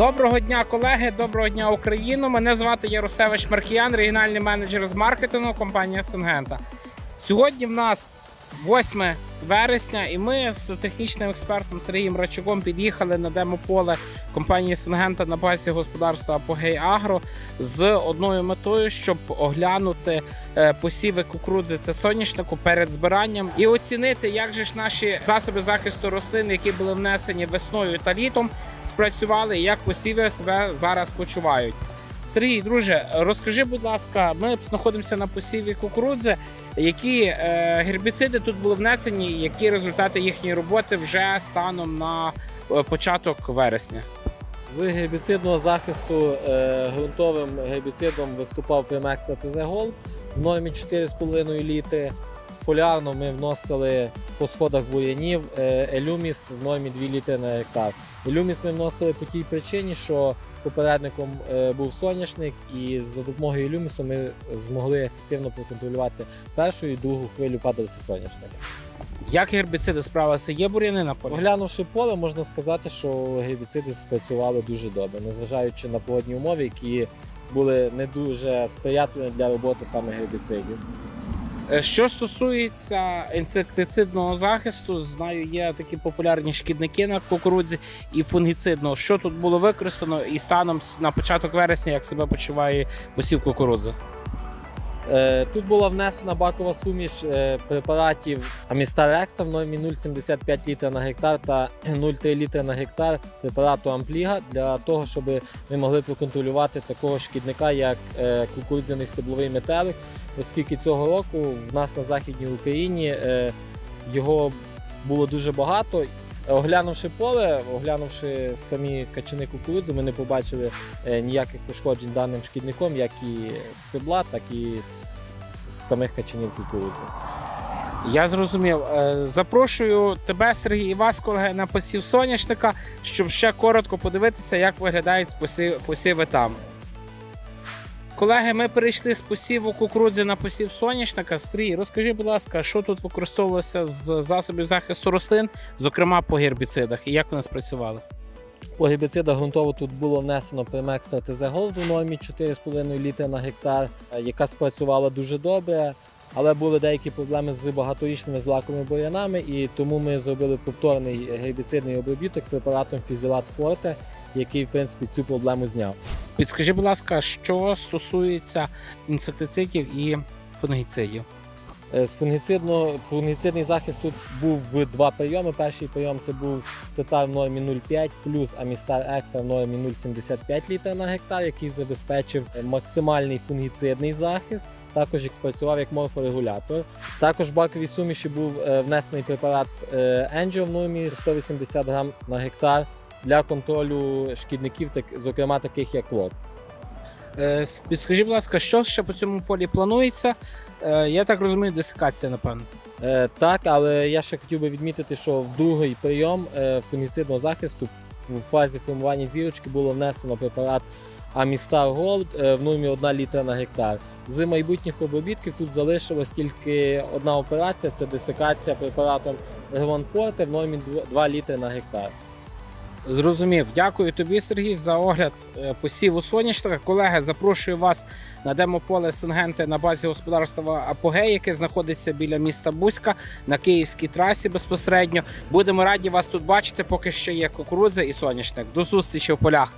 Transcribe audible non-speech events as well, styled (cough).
Доброго дня, колеги. Доброго дня, Україну. Мене звати Ярусевич Маркіян, регіональний менеджер з маркетингу компанії Сингента. Сьогодні в нас 8 вересня, і ми з технічним експертом Сергієм Рачуком під'їхали на демополе компанії Сингента на базі господарства Апогей Агро з одною метою, щоб оглянути е, посіви кукурудзи та соняшнику перед збиранням і оцінити, як же ж наші засоби захисту рослин, які були внесені весною та літом, спрацювали і як посіви себе зараз почувають. Сергій, друже, розкажи, будь ласка, ми знаходимося на посіві кукурудзи. Які е, гербіциди тут були внесені, які результати їхньої роботи вже станом на е, початок вересня? З гербіцидного захисту е, ґрунтовим гербіцидом виступав Primex ТЗ Gold в нормі 4,5 літри. Фоліарно ми вносили по сходах бур'янів е, Елюміс в нормі 2 літри на гектар. Елюміс ми вносили по тій причині, що попередником е, був соняшник, і за допомогою Елюмісу ми змогли ефективно проконтролювати першу і другу хвилю падалися соняшника. Як гербіциди справилися? Є бур'яни на полі? Оглянувши поле, можна сказати, що гербіциди спрацювали дуже добре, незважаючи на погодні умови, які були не дуже сприятливі для роботи саме гербіцидів. Е, Що стосується інсектицидного захисту, знаю, є такі популярні шкідники на кукурудзі і фунгіцидного. Що тут було використано і станом на початок вересня, як себе почуває посів кукурудзи? Е, Тут була внесена бакова суміш е, препаратів Амістар Екстра в нормі 0,75 літра на гектар та (clears throat) 0,3 літра на гектар препарату Ампліга для того, щоб ми могли проконтролювати такого шкідника, як кукурудзяний стебловий метелик, оскільки цього року в нас на Західній Україні е, його було дуже багато. Оглянувши поле, оглянувши самі качани кукурудзи, ми не побачили е, ніяких пошкоджень даним шкідником, як і стебла, так і самих качанів кукурудзи. Я зрозумів. Е, Запрошую тебе, Сергій, і вас, колеги, на посів соняшника, щоб ще коротко подивитися, як виглядають посів- посіви там. Колеги, ми перейшли з посіву кукурудзи на посів соняшника. Сергій, розкажи, будь ласка, що тут використовувалося з засобів захисту рослин, зокрема по гербіцидах, і як вони спрацювали? По гербіцидах ґрунтово тут було внесено Primex ТЗ Gold у нормі 4,5 літра на гектар, е, яка спрацювала дуже добре. Але були деякі проблеми з багаторічними злаковими бур'янами, і тому ми зробили повторний гербіцидний обробіток препаратом Фізілат Форте, який в принципі цю проблему зняв. Підскажи, будь ласка, що стосується інсектицидів і фунгіцидів? Е, З фунгіцидного фунгіцидний захист тут був в два прийоми. Перший прийом це був сетар в нормі 0,5 плюс Амістар Екстра в нормі 0,75 літра на гектар, який забезпечив максимальний фунгіцидний захист. Також як спрацював як морфорегулятор. Також в баковій суміші був е, внесений препарат е, Angel в нормі 180 грам на гектар для контролю шкідників, так, зокрема таких як клоп. Е, с- будь ласка, що ще по цьому полі планується? Е, Я так розумію, десикація, напевно. Е, так, але я ще хотів би відмітити, що в другий прийом фунгіцидного захисту в фазі формування зірочки було внесено препарат Амістар е, в нормі 1 літра на гектар. З майбутніх обробітків тут залишилась тільки одна операція це десикація препаратом Ревон Форте в нормі 2 літри на гектар. Зрозумів. Дякую тобі, Сергій, за огляд е, посіву соняшника. Колеги, запрошую вас на демополе Сингенте на базі господарства Апогей, яке знаходиться біля міста Бузька на київській трасі безпосередньо. Будемо раді вас тут бачити, поки ще є кукурудза і соняшник. До зустрічі в полях.